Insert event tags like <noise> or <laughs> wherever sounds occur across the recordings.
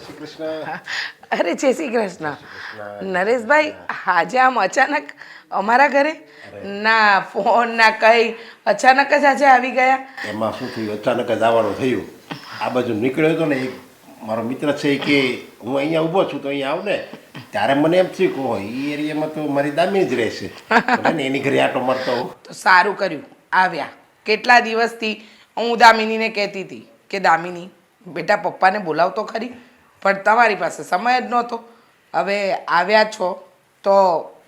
શ્રી કૃષ્ણ. <laughs> અરે જય શ્રી કૃષ્ણ. નરેશભાઈ આજે આમ અચાનક અમારા ઘરે? ના ફોન ના કઈ. અચાનક જ આજે આવી ગયા. એમાં શું થયું? અચાનક જ આવવાનું થયું. આ બાજુ નીકળ્યો હતો ને એક મારો મિત્ર છે કે હું અહીંયા ઊભો છું તો અહીંયા આવ ને ત્યારે મને એમ થયું કે એ એરિયામાં તો મારી દામી જ રહેશે. ને એની ઘરે આટો મારતો તો સારું કર્યું. આવ્યા. કેટલા દિવસથી હું દામિનીને કહેતી હતી કે દામિની બેટા પપ્પાને બોલાવતો ખરી? પણ તમારી પાસે સમય જ નહોતો. હવે આવ્યા છો તો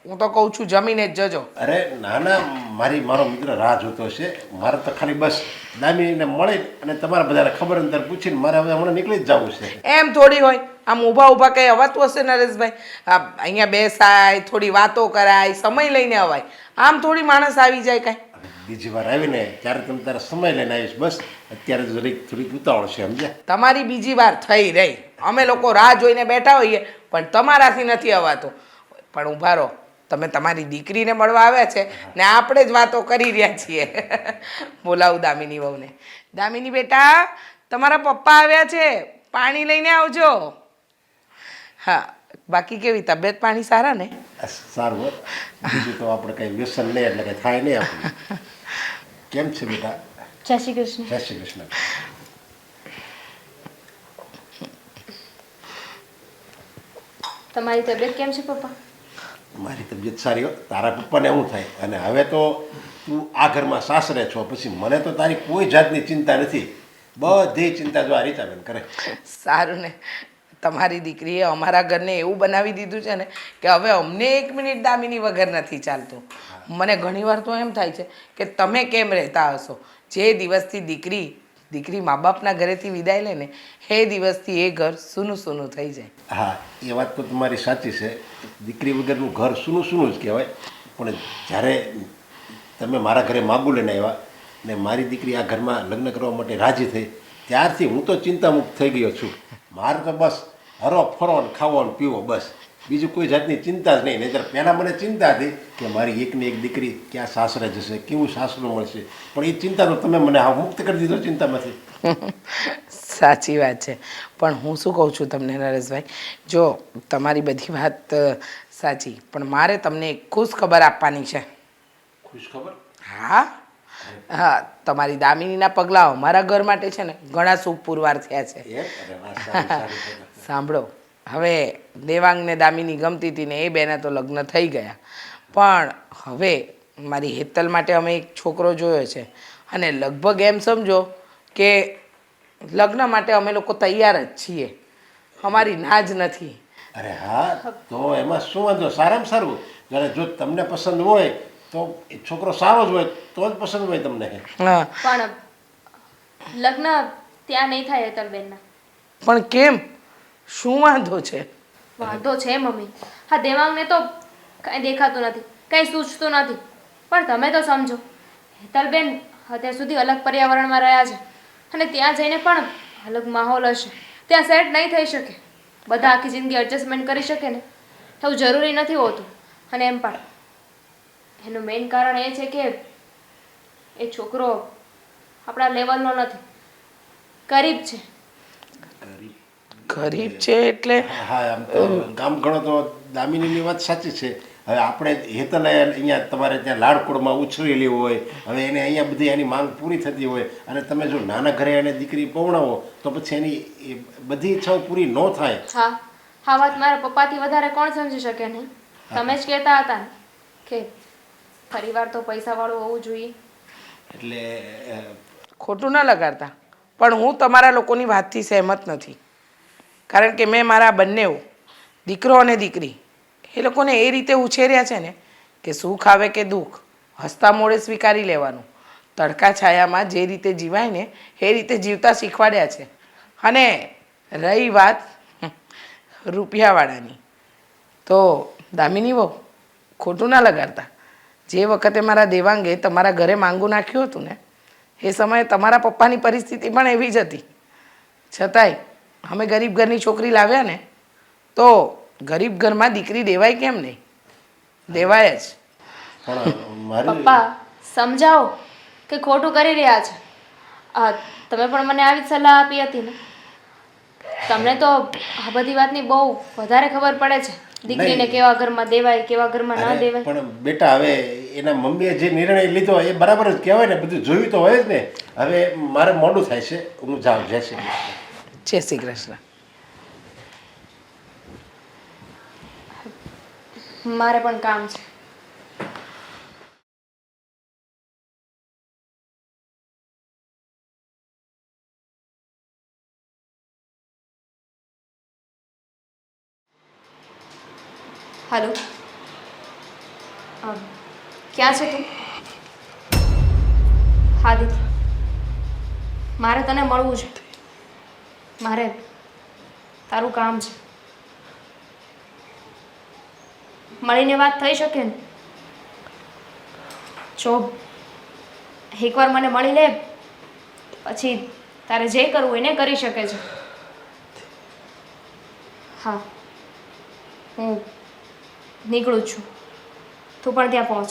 હું તો કહું છું જમીને જ જજો. અરે ના ના મારી મારો મિત્ર રાહ જોતો છે મારે તો ખાલી બસ દામિનીને મળે અને તમારા બધાને ખબર અંતર પૂછીને મારે હવે હમણાં નીકળી જ જવું છે. એમ થોડી હોય. આમ ઊભા ઊભા કંઈ અવાતું હશે નરેશભાઈ? આ અહીંયા બેસાય થોડી વાતો કરાય સમય લઈને અવાય. આમ થોડી માણસ આવી જાય કાંઈ. બીજી વાર આવીને ત્યારે તમે તારા સમય લઈને આવીશ બસ. અત્યારે જરીક થોડીક ઉતાવળ છે સમજ્યા? તમારી બીજી વાર થઈ રહી. અમે લોકો રાહ જોઈને બેઠા હોઈએ પણ તમારાથી નથી અવાતું. પણ ઊભા રહો. તમે તમારી દીકરીને મળવા આવ્યા છે ને આપણે જ વાતો કરી રહ્યા છીએ. <laughs> બોલાવું દામિની વહુને. દામિની બેટા તમારા પપ્પા આવ્યા છે. પાણી લઈને આવજો. હા બાકી કેવી તબિયત પાણી સારા ને? સારું બીજું તો આપણે કઈ વ્યસન નહીં એટલે કઈ થાય નહીં આપણે. <laughs> કેમ છે બેટા? જય શ્રી કૃષ્ણ. જય શ્રી કૃષ્ણ. તમારી તબિયત કેમ છે પપ્પા? મારી તબિયત સારી હો. તારા પપ્પાને એવું થાય. અને હવે તો તું આ ઘરમાં સાસરે છો પછી મને તો તારી કોઈ જાતની ચિંતા નથી. બધી ચિંતા જો આ રીતાબેન કરે. સારું ને. તમારી દીકરીએ અમારા ઘરને એવું બનાવી દીધું છે ને કે હવે અમને એક મિનિટ દામિની વગર નથી ચાલતું. મને ઘણીવાર તો એમ થાય છે કે તમે કેમ રહેતા હશો? જે દિવસથી દીકરી દીકરી મા બાપના ઘરેથી વિદાય લે ને, એ દિવસથી એ ઘર સૂનું સૂનું થઈ જાય. હા, એ વાત તો તમારી સાચી છે. દીકરી વગરનું ઘર સૂનું સૂનું જ કહેવાય. પણ જ્યારે તમે મારા ઘરે માગું લઈને આવ્યા ને મારી દીકરી આ ઘરમાં લગ્ન કરવા માટે રાજી થઈ, ત્યારથી હું તો ચિંતામુક્ત થઈ ગયો છું. મારે તો બસ હરો ફરો ખાવો ને પીવો, બસ. બીજું કોઈ જાતની ચિંતા જ નહીં. નહીંતર પહેલાં મને ચિંતા હતી કે મારી એકની એક દીકરી ક્યાં સાસરે જશે કેવું સાસરું મળશે? પણ એ ચિંતા તો તમે મને આ મુક્ત કરી દીધો ચિંતામાંથી. <laughs> સાચી વાત છે. પણ હું શું કહું છું તમને નરેશભાઈ? જો તમારી બધી વાત સાચી પણ મારે તમને એક ખુશ ખબર આપવાની છે. ખુશ ખબર હા. હા તમારી દામિનીના પગલાઓ મારા ઘર માટે છે ને ઘણા શુભ પુરવાર થયા છે. <laughs> સાંભળો હવે દેવાંગને દામિની ગમતી હતી ને એ બેના તો લગ્ન થઈ ગયા. પણ હવે મારી હેતલ માટે અમે એક છોકરો જોયો છે. અને લગભગ એમ સમજો કે લગ્ન માટે અમે લોકો તૈયાર જ છીએ. અમારી ના જ નથી. અરે હા તો એમાં શું વાંધો? સારામાં સારું. જ્યારે જો તમને પસંદ હોય તો એ છોકરો સારો જ હોય તો જ પસંદ હોય તમને. હા. પણ લગ્ન ત્યાં નહીં થાય હેતલબેનના પણ કેમ? શું વાંધો છે? વાંધો છે, મમ્મી. હા, દેવાંગને તો કાંઈ દેખાતું નથી, કાંઈ સૂચતું નથી. પણ તમે તો સમજો, હેતલબેન અત્યાર સુધી અલગ પર્યાવરણમાં રહ્યા છે અને ત્યાં જઈને પણ અલગ માહોલ હશે. ત્યાં સેટ નહીં થઈ શકે. બધા આખી જિંદગી એડજસ્ટમેન્ટ કરી શકે ને? એવું જરૂરી નથી હોતું. અને એમ પણ, એનું મેઇન કારણ એ છે કે એ છોકરો આપણા લેવલનો નથી. ગરીબ છે. ગરીબ છે એટલે હા આમ તો ગામ ઘણો તો દામિનીની વાત સાચી છે. હવે આપણે હેતલાય અહીંયા તમારે ત્યાં લાડકોડમાં ઉછરેલી હોય હવે એને અહીંયા બધી એની માંગ પૂરી થતી હોય. અને તમે જો નાના ઘરે એને દીકરી પવણાવો તો પછી એની એ બધી ઈચ્છાઓ પૂરી ન થાય. હા આ વાત મારા પપ્પાથી વધારે કોણ સમજી શકે નહીં? તમે જ કહેતા હતા કે પરિવાર તો પૈસાવાળું હોવું જોઈએ. એટલે ખોટું ન લગાડતા. પણ હું તમારા લોકોની વાતથી સહેમત નથી. કારણ કે મેં મારા બંને દીકરો અને દીકરી, એ લોકોને એ રીતે ઉછેર્યા છે ને કે સુખ આવે કે દુઃખ, હસતા મોડે સ્વીકારી લેવાનું, તડકા છાયામાં જે રીતે જીવાય ને, એ રીતે જીવતા શીખવાડ્યા છે. અને રહી વાત રૂપિયાવાળાની. તો દામિની વહુ, ખોટું ના લગાડતા. જે વખતે મારા દેવાંગે તમારા ઘરે માંગુ નાખ્યું હતું ને, એ સમયે તમારા પપ્પાની પરિસ્થિતિ પણ એવી જ હતી. છતાંય અમે ગરીબ ઘરની છોકરી લાવ્યા ને તો ગરીબ ઘરમાં દીકરી દેવાય કેમ નહીં? દેવાય જ. પણ પપ્પા સમજાવો કે ખોટું કરી રહ્યા છે? આ તમે પણ મને આવી જ સલાહ આપી હતી ને? તમને તો આ બધી વાતની બહુ વધારે ખબર પડે છે. દીકરીને. કેવા ઘરમાં દેવાય કેવા ઘરમાં ના દેવાય? પણ બેટા હવે એના મમ્મીએ જે નિર્ણય લીધો એ બરાબર જ કહેવાય ને બધું જોયું તો હોય જ ને. હવે મારે મોડું થાય છે હું જાઉં જય શ્રી કૃષ્ણ. જય શ્રી કૃષ્ણ. મારે પણ કામ છે. હલો. ક્યાં છે તું? હા, દીદી. મારે તને મળવું છે. મારે તારું કામ છે. મળીને વાત થઈ શકે ને? જો એકવાર મને મળી લે, પછી તારે જે કરવું એને કરી શકે છે. હા, હું નીકળું છું. તું પણ ત્યાં પહોંચ.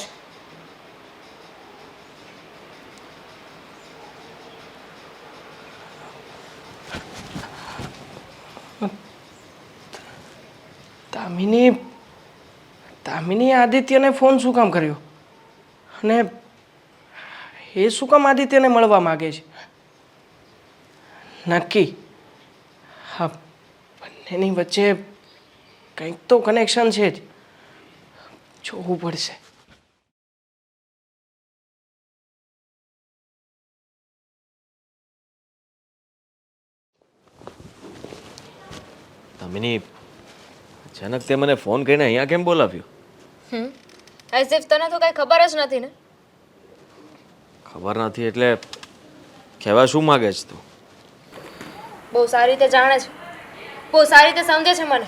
દામિની દામિની આદિત્યને ફોન શું કામ કર્યો? અને એ શું કામ આદિત્યને મળવા માગે છે? નક્કી? હા, બંનેની વચ્ચે કંઈક તો કનેક્શન છે જ. જોવું પડશે. દામિની અચાનક તે મને ફોન કરીને અહીંયા કેમ બોલાવ્યો? હમ. એઝ ઇફ તને તો કાંઈ ખબર જ નથી ને? ખબર નથી એટલે કહેવા શું માગે છે તું? બહુ સારી રીતે જાણે છે. બહુ સારી રીતે સમજે છે મને.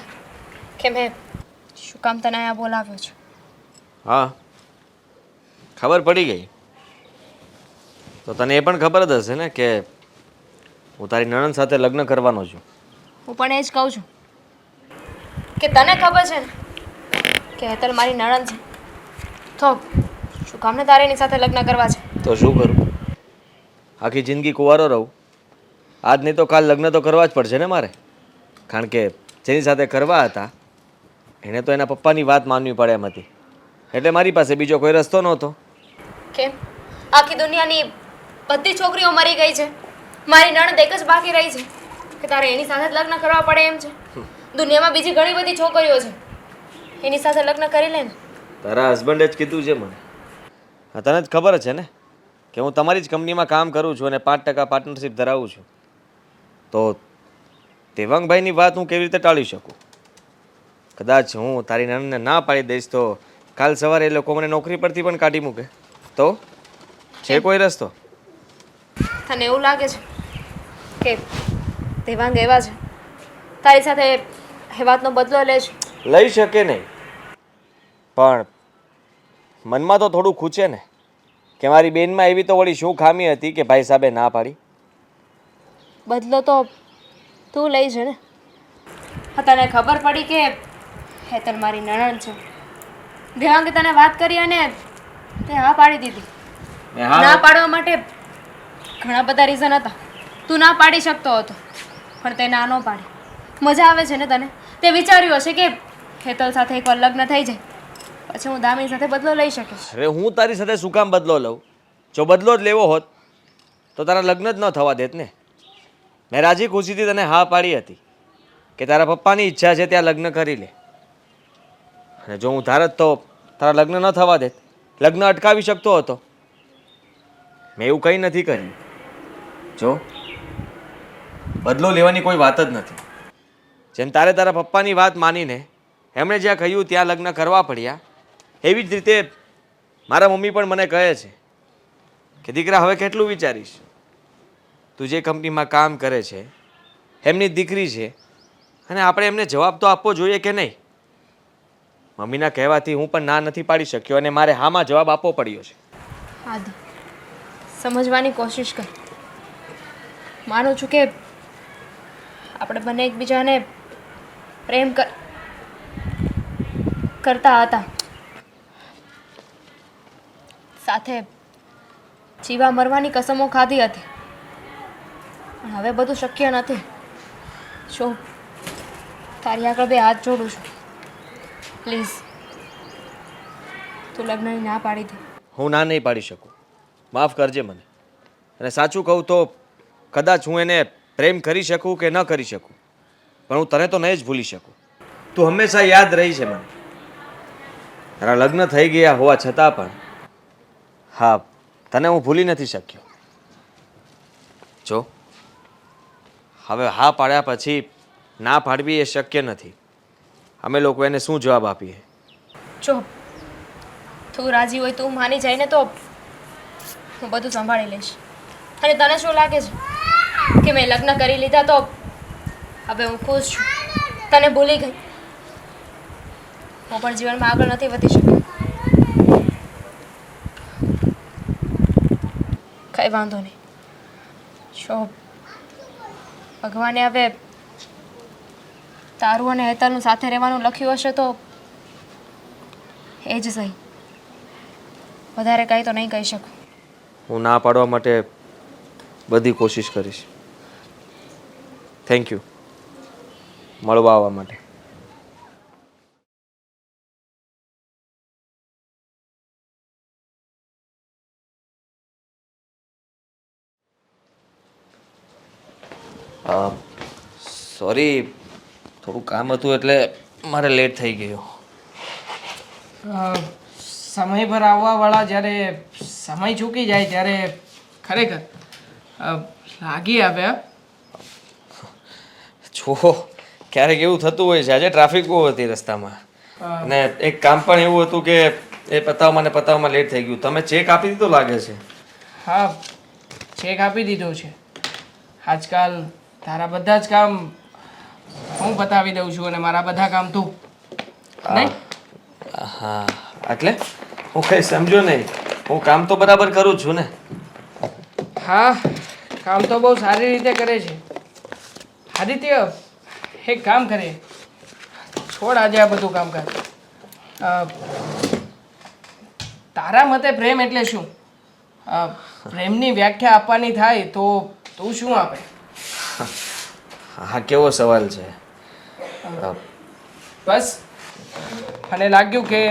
કે મેં શું કામ તને અહીંયા બોલાવ્યો છે? હા. ખબર પડી ગઈ. તો તને એ પણ ખબર જ હશે ને કે હું તારી નણંદ સાથે લગ્ન કરવાનો છું. હું પણ એ જ કહું છું. કે તને ખબર છે ને કે હેતલ મારી નણંદ છે? તો શું કામને તારે એની સાથે લગ્ન કરવા છે? તો શું કરું? આખી જિંદગી કુંવારો રહું. આજ નહીં તો કાલ લગ્ન તો કરવા જ પડશે ને મારે. કારણ કે જેની સાથે કરવા હતા એને તો એના પપ્પાની વાત માનવી પડે એમ હતી. એટલે મારી પાસે બીજો કોઈ રસ્તો નહોતો. કેમ? આખી દુનિયાની બધી છોકરીઓ મરી ગઈ છે. મારી નણંદ એક જ બાકી રહી છે. કે તારે એની સાથે જ લગ્ન કરવા પડે એમ છે? દુનિયામાં બીજી ઘણી બધી છોકરીઓ છે. એની સાથે લગ્ન કરી લે ને. તારા હસબન્ડે જ કીધું છે મને. હા તને જ ખબર છે ને કે હું તમારી જ કંપનીમાં કામ કરું છું અને પાંચ ટકા પાર્ટનરશિપ ધરાવું છું. તો દેવાંગભાઈની વાત હું કેવી રીતે ટાળી શકું? કદાચ હું તારી નાનીને ના પાડી દઈશ તો કાલ સવારે એ લોકો મને નોકરી પરથી પણ કાઢી મૂકે. તો? છે કોઈ રસ્તો? તને એવું લાગે છે કે દેવાંગ એવા છે? તારી સાથે એ વાતનો બદલો લે છે. લઈ શકે નહીં. પણ મનમાં તો થોડું ખૂચે ને. કે મારી બેનમાં એવી તો વળી શું ખામી હતી કે ભાઈ સાહેબે ના પાડી? બદલો તો તું લઈ છે ને. હા તને ખબર પડી કે હેતલ મારી નણંદ છે. દેવાંગે તને વાત કરી અને તે હા પાડી દીધી. ના પાડવા માટે ઘણા બધા રીઝન હતા. તું ના પાડી શકતો હતો પણ તે ના ન પાડી. મજા આવે છે ને તને? તે વિચાર્યું હશે કે ખેતલ સાથે એકવાર લગ્ન થઈ જાય. પછી હું દામિની સાથે બદલો લઈ શકીશ. અરે, હું તારી સાથે શું કામ બદલો લઉં? જો બદલો જ લેવો હોત, તો તારા લગ્ન જ ન થવા દેત ને. મેં રાજી ખુશીથી તને હા પાડી હતી કે તારા પપ્પાની ઈચ્છા છે ત્યાં લગ્ન કરી લે. અને જો હું ધારત તો તારા લગ્ન ન થવા દેત, લગ્ન અટકાવી શકતો હતો. મેં એવું કંઈ નથી કર્યું. જો, બદલો લેવાની કોઈ વાત જ નથી. જેમ તારે તારા પપ્પાની વાત માનીને એમણે જ્યાં કહ્યું ત્યાં લગ્ન કરવા પડ્યા, એવી જ રીતે મારા મમ્મી પણ મને કહે છે કે, દીકરા, હવે કેટલું વિચારીશ? તું જે કંપનીમાં કામ કરે છે, એમની દીકરી છે, અને આપણે એમને જવાબ તો આપવો જોઈએ કે નહીં? મમ્મીના કહેવાથી હું પણ ના નથી પાડી શક્યો અને મારે હામાં જવાબ આપવો પડ્યો છે. સમજવાની કોશિશ કર. માનું છું કે આપણે બંને એકબીજાને પ્રેમ કર કરતા હતા. સાથે જીવા મરવાની કસમો ખાધી હતી. પણ હવે બધું શક્ય નથી. જો તારી આગળ બે હાથ જોડું છું. પ્લીઝ. તું લગ્નની ના પાડી દે. હું ના નહીં પાડી શકું. માફ કરજે મને. અને સાચું કહું તો કદાચ હું એને પ્રેમ કરી શકું કે ન કરી શકું. પણ હું તને તો નહીં જ ભૂલી શકું. તું હંમેશા યાદ રહી છે મને. તારા લગ્ન થઈ ગયા હોવા છતાં પણ હા તને હું ભૂલી નથી શક્યો. જો હવે હા પાડ્યા પછી ના પાડવી એ શક્ય નથી. અમે લોકો એને શું જવાબ આપીએ? જો તું રાજી હોય તું માની જાય ને તો હું બધું સંભાળી લઈશ. અને તને શું લાગે છે? કે મેં લગ્ન કરી લીધા તો હવે હું ખુશ છું. તને ભૂલી ગઈ. હું પણ જીવનમાં આગળ નથી વધી શકી. કંઈ વાંધો નહીં. શો, ભગવાને હવે તારું અને હેતાનું સાથે રહેવાનું લખ્યું હશે તો એ જ સહી. વધારે કાંઈ તો નહીં કહી શકું. હું ના પાડવા માટે બધી કોશિશ કરીશ. થેન્ક યુ મળવા આવવા માટે સોરી થોડું કામ હતું એટલે મારે લેટ થઈ ગયો અ, સમય પર આવવાવાળા જ્યારે સમય ચૂકી જાય ત્યારે ખરેખર લાગી આવે હા. <laughs> ક્યારેક એવું થતું હોય છે આજે ટ્રાફિક બહુ હતી રસ્તામાં. અને એક કામ પણ એવું હતું કે એ પતાવવામાં ને પતાવવામાં લેટ થઈ ગયું. તમે ચેક આપી દીધો લાગે છે? હા ચેક આપી દીધો છે. આજકાલ તારા બધા જ કામ હું બતાવી દઉં છું અને મારા બધા કામ તું. હા. એટલે? હું કઈ સમજો નહીં. હું કામ તો બરાબર કરું છું ને. હા કામ તો બહુ સારી રીતે કરે છે. આદિત્ય એક કામ કરીએ છોડ આજે આ બધું કામ કર. તારા મતે પ્રેમ એટલે શું? પ્રેમની વ્યાખ્યા આપવાની થાય તો તું શું આપે? હા કેવો સવાલ છે. બસ. મને લાગ્યું કે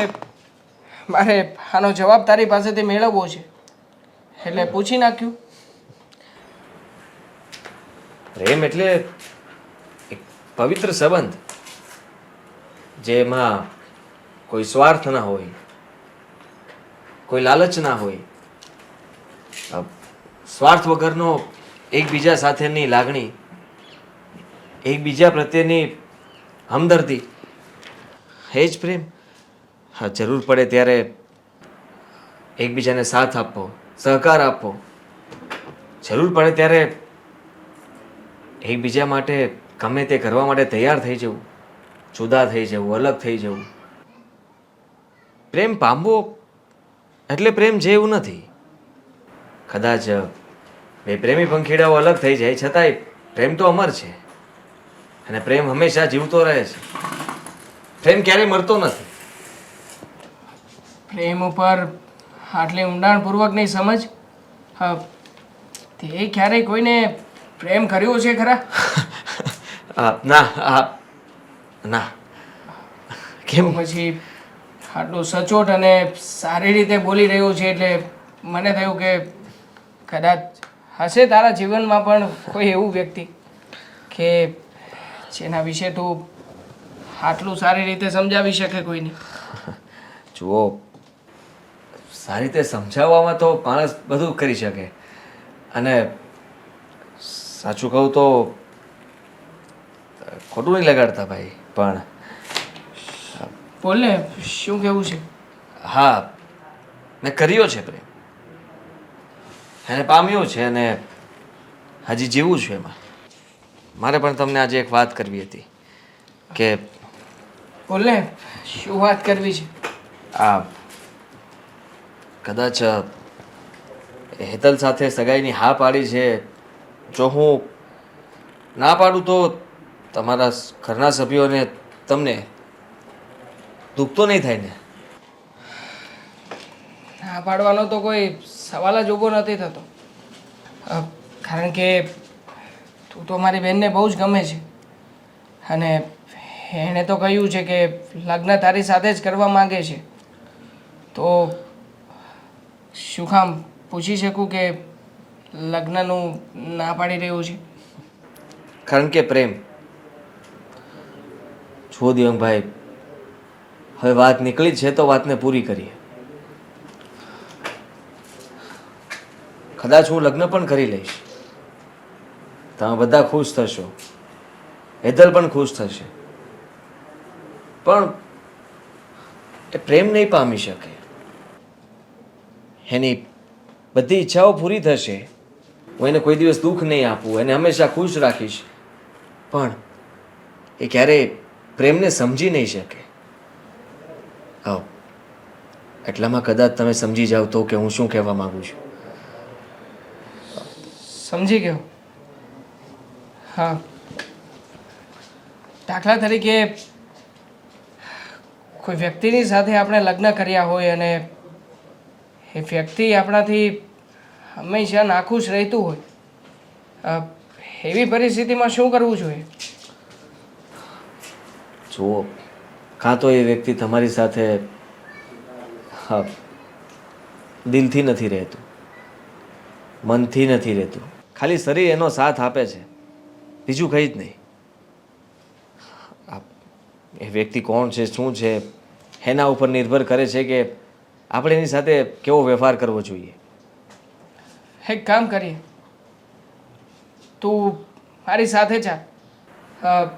મારે આનો જવાબ તારી પાસેથી મેળવવો છે. એટલે પૂછી નાખ્યું. પ્રેમ એટલે પવિત્ર સંબંધ, જેમાં કોઈ સ્વાર્થ ના હોય, કોઈ લાલચ ના હોય સ્વાર્થ વગરનો એકબીજા સાથેની લાગણી, એકબીજા પ્રત્યેની હમદર્દી એ જ પ્રેમ? હા, જરૂર પડે ત્યારે એકબીજાને સાથ આપવો, સહકાર આપવો. જરૂર પડે ત્યારે એકબીજા માટે ગમે તે કરવા માટે તૈયાર થઈ જવું, જુદા થઈ જવું, અલગ થઈ જવું. પ્રેમ પામવો એટલે પ્રેમ છે એવું નથી. કદાચ બે પ્રેમી પંખીડાઓ અલગ થઈ જાય, છતાંય પ્રેમ તો અમર છે. અને પ્રેમ હંમેશા જીવતો રહે છે. પ્રેમ ક્યારેય મરતો નથી. પ્રેમ ઉપર આટલી ઊંડાણપૂર્વકની સમજ? તે ક્યારેય કોઈને પ્રેમ કર્યો છે ખરા? ના ના. કેમ? પછી આટલું સચોટ અને સારી રીતે બોલી રહ્યો છે એટલે મને થયું કે કદાચ હશે તારા જીવનમાં પણ કોઈ એવું વ્યક્તિ કે જેના વિશે તું આટલું સારી રીતે સમજાવી શકે કોઈને? જુઓ સારી રીતે સમજાવવામાં તો માણસ બધું કરી શકે. અને સાચું કહું તો ખોટું નહીં લગાડતા ભાઈ પણ બોલે શું કેવું છે? હા મેં કર્યો છે પ્રેમ. એને પામ્યો છે અને હજી જીવું છું એમાં. મારે પણ તમને આજે એક વાત કરવી હતી કે બોલે શું વાત કરવી છે? આ કદાચ હેતલ સાથે સગાઈની હા પાડી છે. જો હું ના પાડું તો તમારા ઘરના સભ્યોને તમને દુઃખ તો નહીં થાય ને? ના પાડવાનો તો કોઈ સવાલ જ ઊભો નથી થતો. કારણ કે તું તો મારી બહેનને બહુ જ ગમે છે. અને એણે તો કહ્યું છે કે લગ્ન તારી સાથે જ કરવા માંગે છે. તો શું કામ પૂછી શકું કે લગ્નનું ના પાડી રહ્યું છે? કારણ કે પ્રેમ છો દિવ્યંગભાઈ હવે વાત નીકળી છે તો વાતને પૂરી કરીએ. કદાચ હું લગ્ન પણ કરી લઈશ. તમે બધા ખુશ થશો. હેતલ પણ ખુશ થશે. પણ એ પ્રેમ નહીં પામી શકે. એની બધી ઈચ્છાઓ પૂરી થશે. હું એને કોઈ દિવસ દુઃખ નહીં આપું, એને હંમેશા ખુશ રાખીશ. પણ એ ક્યારેય પ્રેમને સમજી નહીં શકે. આવો. એટલામાં કદાચ તમે સમજી જાઓ તો કે હું શું કહેવા માગું છું? સમજી ગયો. હા. દાખલા તરીકે કોઈ વ્યક્તિની સાથે આપણે લગ્ન કર્યા હોય અને એ વ્યક્તિ આપણાથી હંમેશા નાખુશ રહેતું હોય એવી પરિસ્થિતિમાં શું કરવું જોઈએ? જુઓ. કાં તો એ વ્યક્તિ તમારી સાથે હા દિલથી નથી રહેતું મનથી નથી રહેતું. ખાલી શરીર એનો સાથ આપે છે. બીજું કંઈ જ નહીં. એ વ્યક્તિ કોણ છે શું છે એના ઉપર નિર્ભર કરે છે કે આપણે એની સાથે કેવો વ્યવહાર કરવો જોઈએ. એક કામ કરીએ. તું મારી સાથે જા.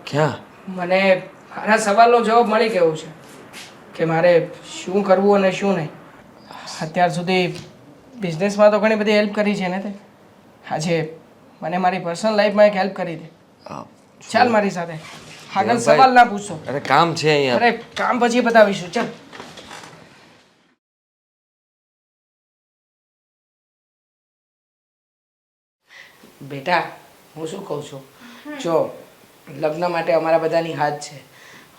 ક્યાં? મને મારા સવાલનો જવાબ મળી ગયો છે કે મારે શું કરવું અને શું નહીં. અત્યાર સુધી બિઝનેસમાં તો ઘણી બધી હેલ્પ કરી છે ને તે. આજે મને મારી પર્સનલ લાઈફમાં એક હેલ્પ કરી દે. ચાલ મારી સાથે. આગળ સવાલ ના પૂછશો અરે કામ છે અહીંયા. અરે કામ પછી બતાવીશું. ચાલ. બેટા હું શું કહું છું? જો લગ્ન માટે અમારા બધાની હાથ છે.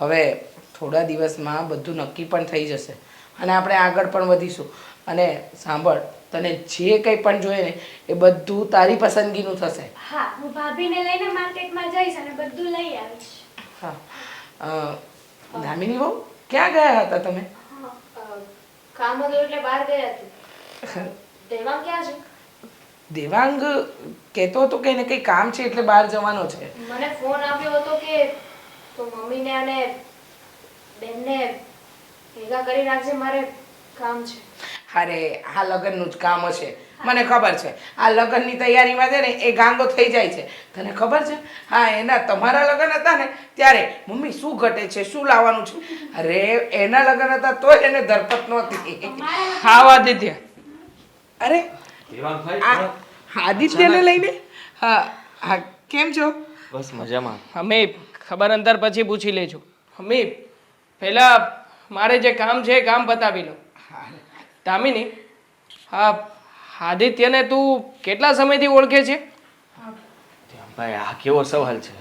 હવે થોડા દિવસમાં બધું નક્કી પણ થઈ જશે. અને આપણે આગળ પણ વધીશું. અને સાંભળ તને જે કંઈ પણ જોઈએ ને એ બધું તારી પસંદગીનું થશે. હા હું ભાભીને લઈને માર્કેટમાં જઈશ અને બધું લઈ આવીશ. હા. દામિની બહુ? ક્યાં ગયા હતા તમે? કામ હતું એટલે બહાર ગયા હતી. દેવાંગ ક્યાં છે? દેવાંગ કહેતો હતો કે એને કંઈ કામ છે એટલે બહાર જવાનો છે. મને ફોન આવ્યો હતો કે તો મમ્મીને અને બેનને ભેગા કરી રાખજે મારે કામ છે. અરે આ લગ્નનું જ કામ હશે. મને ખબર છે. આ લગ્નની તૈયારીમાં છે ને એ ગાંગો થઈ જાય છે. તને ખબર છે? હા એના તમારા લગ્ન હતા ને ત્યારે મમ્મી શું ઘટે છે શું લાવવાનું છે? અરે એના લગ્ન હતા તોય એને ધરપત નહોતી. હા આદિત્ય અરે આદિત્યને લઈને? હા હા કેમ છો? બસ મજામાં. મમ્મી ખબર અંતર પછી પૂછી લેજો. મમ્મી પહેલા મારે જે કામ છે એ કામ પતાવી લો. દામિની હા આદિત્યને તું કેટલા સમયથી ઓળખે છે? ભાઈ આ કેવો સવાલ છે?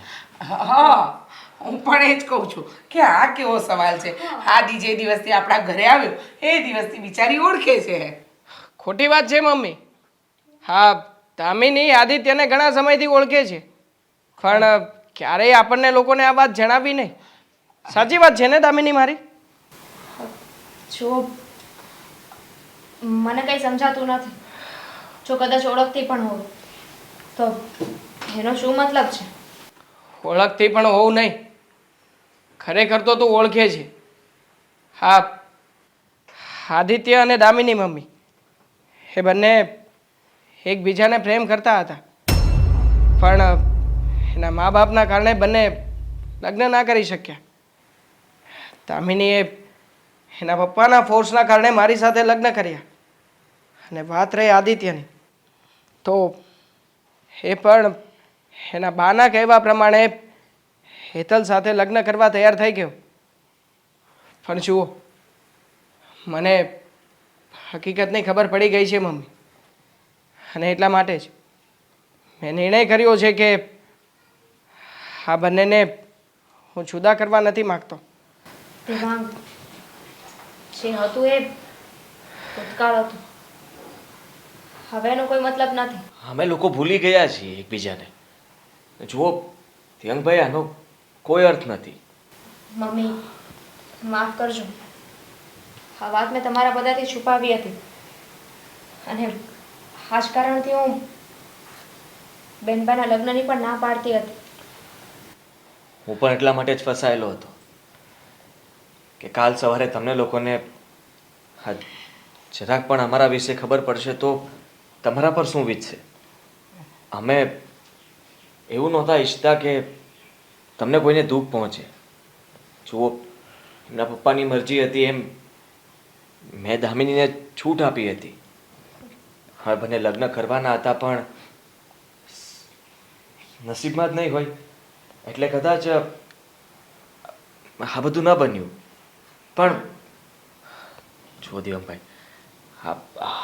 હા હું પણ એ જ કહું છું કે આ કેવો સવાલ છે? આદિ જે દિવસથી આપણા ઘરે આવ્યો એ દિવસથી બિચારી ઓળખે છે. ખોટી વાત છે મમ્મી. હા દામિની આદિત્યને ઘણા સમયથી ઓળખે છે. પણ ક્યારેય આપણને લોકોને આ વાત જણાવી નહીં? સાચી વાત છે ને દામિની મારી? જો મને કંઈ સમજાતું નથી. જો કદાચ ઓળખતી પણ હોઉં તો એનો શું મતલબ છે? ઓળખતી પણ હોવું નહીં. ખરેખર તો તું ઓળખે છે. હા આદિત્ય અને દામિની મમ્મી એ બંને એકબીજાને પ્રેમ કરતા હતા. પણ એના મા બાપના કારણે બંને લગ્ન ના કરી શક્યા. દામિનીએ એના પપ્પાના ફોર્સના કારણે મારી સાથે લગ્ન કર્યા. અને વાત રહી આદિત્યની. તો એ પણ એના બાના કહેવા પ્રમાણે હેતલ સાથે લગ્ન કરવા તૈયાર થઈ ગયો. પણ જુઓ, મને હકીકતની ખબર પડી ગઈ છે મમ્મી. અને એટલા માટે જ મેં નિર્ણય કર્યો છે કે આ બંનેને હું જુદા કરવા નથી માગતો. દેવાંગ જે હતું એ ભૂતકાળ હતું. હવે એનો કોઈ મતલબ નથી. અમે લોકો ભૂલી ગયા છીએ એકબીજાને. જુઓ ધ્યંગભાઈ આનો કોઈ અર્થ નથી. મમ્મી માફ કરજો. આ વાત મેં તમારા બધાથી છુપાવી હતી. અને આ જ કારણથી હું બેનબાના લગ્નની પણ ના પાડતી હતી. હું પણ એટલા માટે જ ફસાયેલો હતો કે કાલ સવારે તમને લોકોને જરાક પણ અમારા વિશે ખબર પડશે તો તમારા પર શું વીતશે? અમે એવું નહોતા ઈચ્છતા કે તમને કોઈને દુઃખ પહોંચે. જુઓ, એમના પપ્પાની મરજી હતી એમ મેં દામિનીને છૂટ આપી હતી. હા બંને લગ્ન કરવાના હતા પણ નસીબમાં જ નહીં હોય. એટલે કદાચ આ બધું ન બન્યું. પણ, જુઓ દેવમભાઈ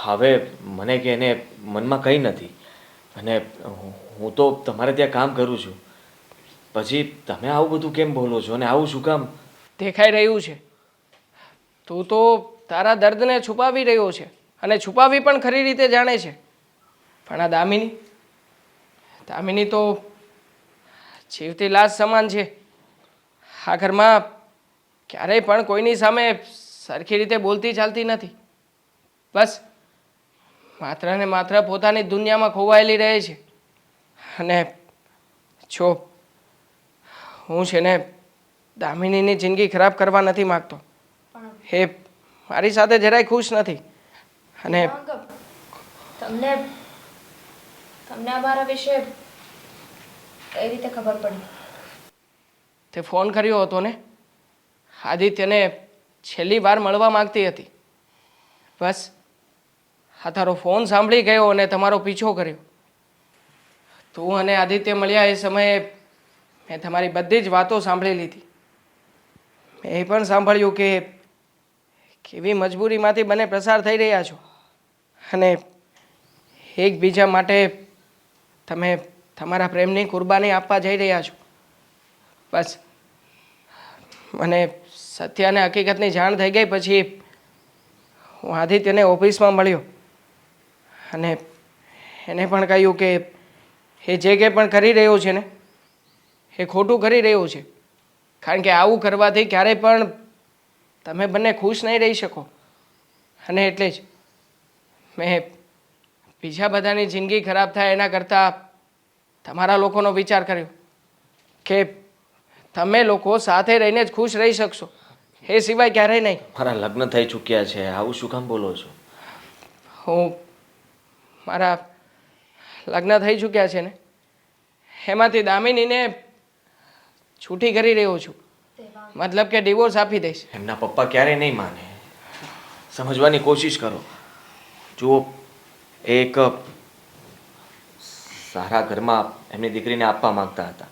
હવે મને કે એને મનમાં કંઈ નથી. અને હું તો તમારે ત્યાં કામ કરું છું. પછી તમે આવું બધું કેમ બોલો છો અને આવું શું કામ? દેખાઈ રહ્યું છે. તું તો તારા દર્દને છુપાવી રહ્યો છે અને છુપાવી પણ ખરી રીતે જાણે છે. પણ આ દામિની દામિની તો જીવતી લાશ સમાન છે. આ ઘરમાં ક્યારેય પણ કોઈની સામે સરખી રીતે બોલતી ચાલતી નથી. બસ, માત્ર ને માત્ર પોતાની દુનિયામાં ખોવાયેલી રહે છે. અને જો હું છે ને દામિનીની જિંદગી ખરાબ કરવા નથી માગતો. એ મારી સાથે જરાય ખુશ નથી. અને તમને તમને અમારા વિશે કઈ રીતે ખબર પડી. તે ફોન કર્યો હતો ને? આદિત્યને છેલ્લી વાર મળવા માંગતી હતી. બસ, આ તારો ફોન સાંભળી ગયો અને તમારો પીછો કર્યો. તું અને આદિત્ય મળ્યા એ સમયે મેં તમારી બધી જ વાતો સાંભળી લીધી. મેં એ પણ સાંભળ્યું કે કેવી મજબૂરીમાંથી બંને પ્રસાર થઈ રહ્યા છો. અને એકબીજા માટે તમે તમારા પ્રેમની કુરબાની આપવા જઈ રહ્યા છો. બસ. મને સત્ય અને હકીકતની જાણ થઈ ગઈ પછી હું આદિત્યને ઓફિસમાં મળ્યો. અને એને પણ કહ્યું કે એ જે કંઈ પણ કરી રહ્યો છે ને, એ ખોટું કરી રહ્યો છે. કારણ કે આવું કરવાથી ક્યારેય પણ તમે બંને ખુશ નહીં રહી શકો. અને એટલે જ મેં બીજા બધાની જિંદગી ખરાબ થાય એના કરતાં તમારા લોકોનો વિચાર કર્યો કે તમે લોકો સાથે રહીને જ ખુશ રહી શકશો. એ સિવાય ક્યારેય નહીં. મારા લગ્ન થઈ ચૂક્યા છે. આવું શું કામ બોલો છો? હું મારા લગ્ન થઈ ચૂક્યા છે ને એમાંથી દામિનીને છૂટી કરી રહ્યો છું. મતલબ કે ડિવોર્સ આપી દઈશ. એમના પપ્પા ક્યારેય નહીં માને. સમજવાની કોશિશ કરો. જુઓ એક સારા ઘરમાં એમની દીકરીને આપવા માંગતા હતા.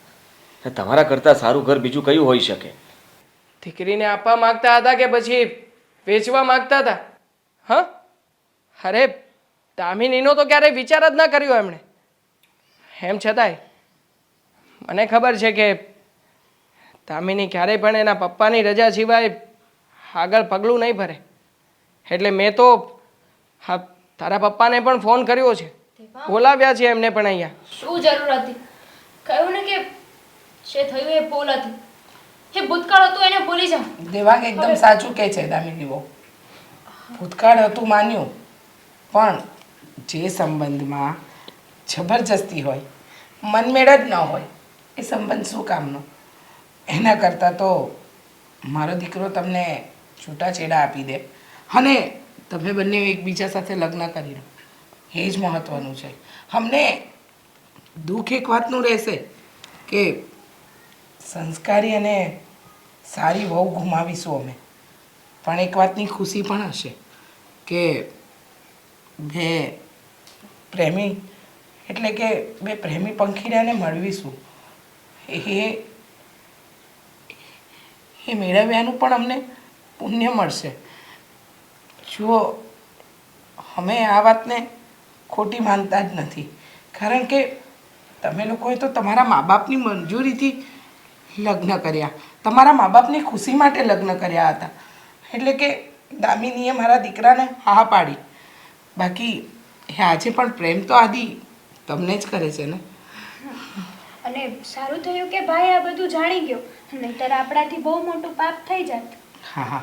તમારા કરતાં સારું ઘર બીજું કયું હોઈ શકે? દીકરીને આપવા માંગતા હતા કે પછી વેચવા માંગતા હતા? હા? અરે, દામિનીનો તો ક્યારેય વિચાર જ ન કર્યો એમણે. એમ છતાંય, મને ખબર છે કે દામિની ક્યારેય પણ એના પપ્પાની રજા સિવાય આગળ પગલું નહીં ભરે. એટલે મેં તો હા તારા પપ્પાને પણ ફોન કર્યો છે. બોલાવ્યા છે એમને પણ અહીંયા. શું જરૂર હતી? કહ્યું ને કે જે થયું એ ભૂલ હતી. એ ભૂતકાળ હતું એને ભૂલી જાઓ. દેવાંગ એકદમ સાચું કહે છે દામિની બહુ. ભૂતકાળ હતું માન્યું પણ જે સંબંધમાં જબરજસ્તી હોય મનમેળ જ ન હોય એ સંબંધ શું કામનો? એના કરતાં તો મારો દીકરો તમને છૂટાછેડા આપી દે. અને તમે બંને એકબીજા સાથે લગ્ન કરી લો. એ જ મહત્ત્વનું છે. અમને દુઃખ એક વાતનું રહેશે કે સંસ્કારી અને સારી વહુ ગુમાવીશું અમે. પણ એક વાતની ખુશી પણ હશે કે બે પ્રેમી, એટલે કે બે પ્રેમી પંખીડાને મળવીશું. એ એ મેળવ્યાનું પણ અમને પુણ્ય મળશે. જુઓ, અમે આ વાતને ખોટી માનતા જ નથી. કારણ કે તમે લોકોએ તો તમારા મા બાપની મંજૂરીથી લગ્ન કર્યા. તમારા મા બાપની ખુશી માટે લગ્ન કર્યા હતા. એટલે કે દામિનીએ મારા દીકરાને હા પાડી. બાકી એ આજે પણ પ્રેમ તો આદિ તમને જ કરે છે ને? અને સારું થયું કે ભાઈ આ બધું જાણી ગયો. નહીંતર આપણાથી બહુ મોટું પાપ થઈ જાત. હા હા.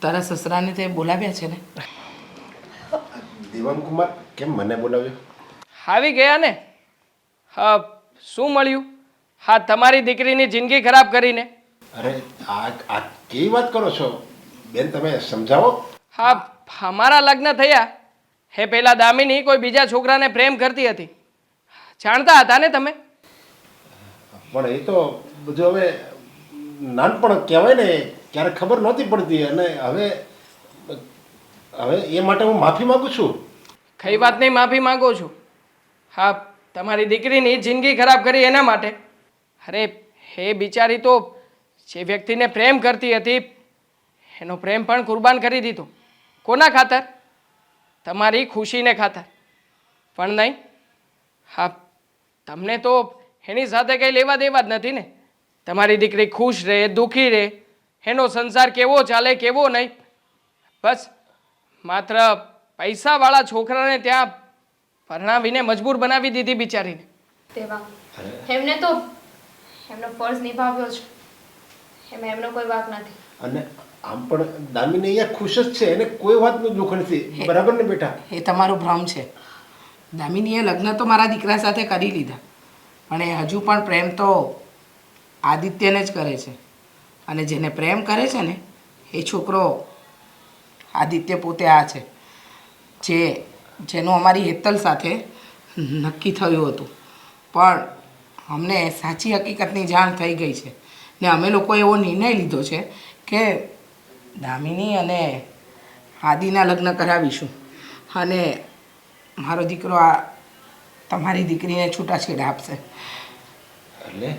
તારા સસરાને તે બોલાવ્યા છે ને? દેવાંગ કુમાર કેમ મને બોલાવ્યો? આવી ગયા ને? હા શું મળ્યું? હા તમારી દીકરીની જિંદગી ખરાબ કરીને. અરે આ આ કેવી વાત કરો છો? બેન તમે સમજાવો? હા અમારા લગ્ન થયા. હે પેલા દામિની કોઈ બીજા છોકરાને પ્રેમ કરતી હતી. જાણતા હતા ને તમે? પણ એ તો બધું હવે નાનપણ કહેવાય ને ક્યારે ખબર નહોતી પડતી. અને હવે હવે એ માટે હું માફી માગું છું. કઈ વાતની માફી માંગો છું. હા, તમારી દીકરીની જિંદગી ખરાબ કરી એના માટે. અરે, હે બિચારી તો જે વ્યક્તિને પ્રેમ કરતી હતી, એનો પ્રેમ પણ કુરબાન કરી દીધો. કોના ખાતર? તમારી ખુશીને ખાતર. પણ નહીં, હા, તમને તો એની સાથે કંઈ લેવા દેવા જ નથી ને. તમારી દીકરી ખુશ રહે, દુઃખી રહે. એનો સંસાર કેવો ચાલે, કેવો નહીં. બસ, માત્ર પૈસાવાળા છોકરાને ત્યાં પરણાવીને મજબૂર બનાવી દીધી બિચારીને. તેવા એમને તો એમનો ફર્જ નિભાવ્યો છે. એમાં એમનો કોઈ વાક નથી. અને આમ પણ દામિની અહીંયા ખુશ જ છે એને કોઈ વાતનું દુઃખ નથી. બરાબર ને બેટા? એ તમારો ભ્રમ છે. દામિનીએ લગ્ન તો મારા દીકરા સાથે કરી લીધા. પણ એ હજુ પણ પ્રેમ તો આદિત્યને જ કરે છે. અને જેને પ્રેમ કરે છે ને એ છોકરો આદિત્ય પોતે આ છે. જે જેનું અમારી હેતલ સાથે નક્કી થયું હતું. પણ અમને સાચી હકીકતની જાણ થઈ ગઈ છે ને અમે લોકો એવો નિર્ણય લીધો છે કે દામિની અને આદિના લગ્ન કરાવીશું. અને મારો દીકરો આ તમારી દીકરીને છૂટાછેડા આપશે. એટલે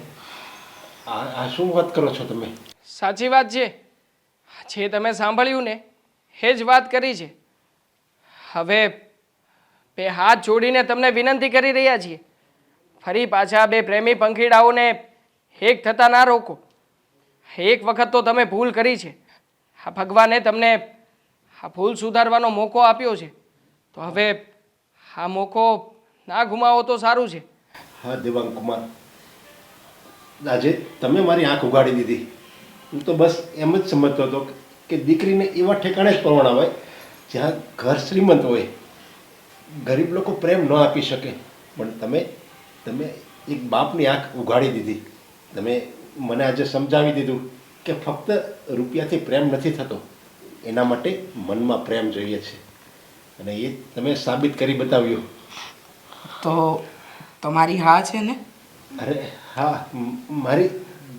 આ શું વાત કરો છો તમે? સાચી વાત છે. જે તમે સાંભળ્યું ને એ જ વાત કરી છે. હવે બે હાથ જોડીને તમને વિનંતી કરી રહ્યા છીએ. ફરી પાછા બે પ્રેમી પંખીડાઓને એક થતા ના રોકો. એક વખત તો તમે ભૂલ કરી છે. આ ભગવાને તમને આ ભૂલ સુધારવાનો મોકો આપ્યો છે. તો હવે આ મોકો ના ગુમાવો તો સારું છે. હા, દેવાંગ કુમાર. આજે તમે મારી આંખ ઉગાડી દીધી. હું તો બસ એમ જ સમજતો હતો કે દીકરીને એવા ઠેકાણે જ પરણાવાય જ્યાં ઘર શ્રીમંત હોય ગરીબ લોકો પ્રેમ ન આપી શકે પણ તમે તમે એક બાપની આંખ ઉગાડી દીધી. તમે મને આજે સમજાવી દીધું કે ફક્ત રૂપિયાથી પ્રેમ નથી થતો એના માટે મનમાં પ્રેમ જોઈએ છે. અને એ તમે સાબિત કરી બતાવ્યું. તો તમારી હા છે ને? અરે હા મારી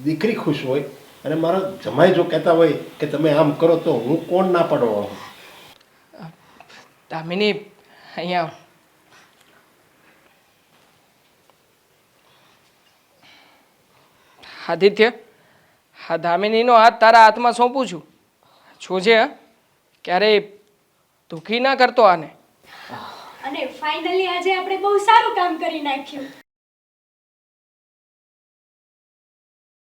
દીકરી ખુશ હોય અને મારો જમાઈ જો કહેતા હોય કે તમે આમ કરો તો હું કોણ ના પાડવા દામિની અહીંયા આદિત્ય હા દામિનીનો હાથ તારા હાથમાં સોંપું છું. જોજે હા? ક્યારેય દુઃખી ના કરતો આને. અને ફાઇનલી આજે આપણે બહુ સારું કામ કરી નાખ્યું.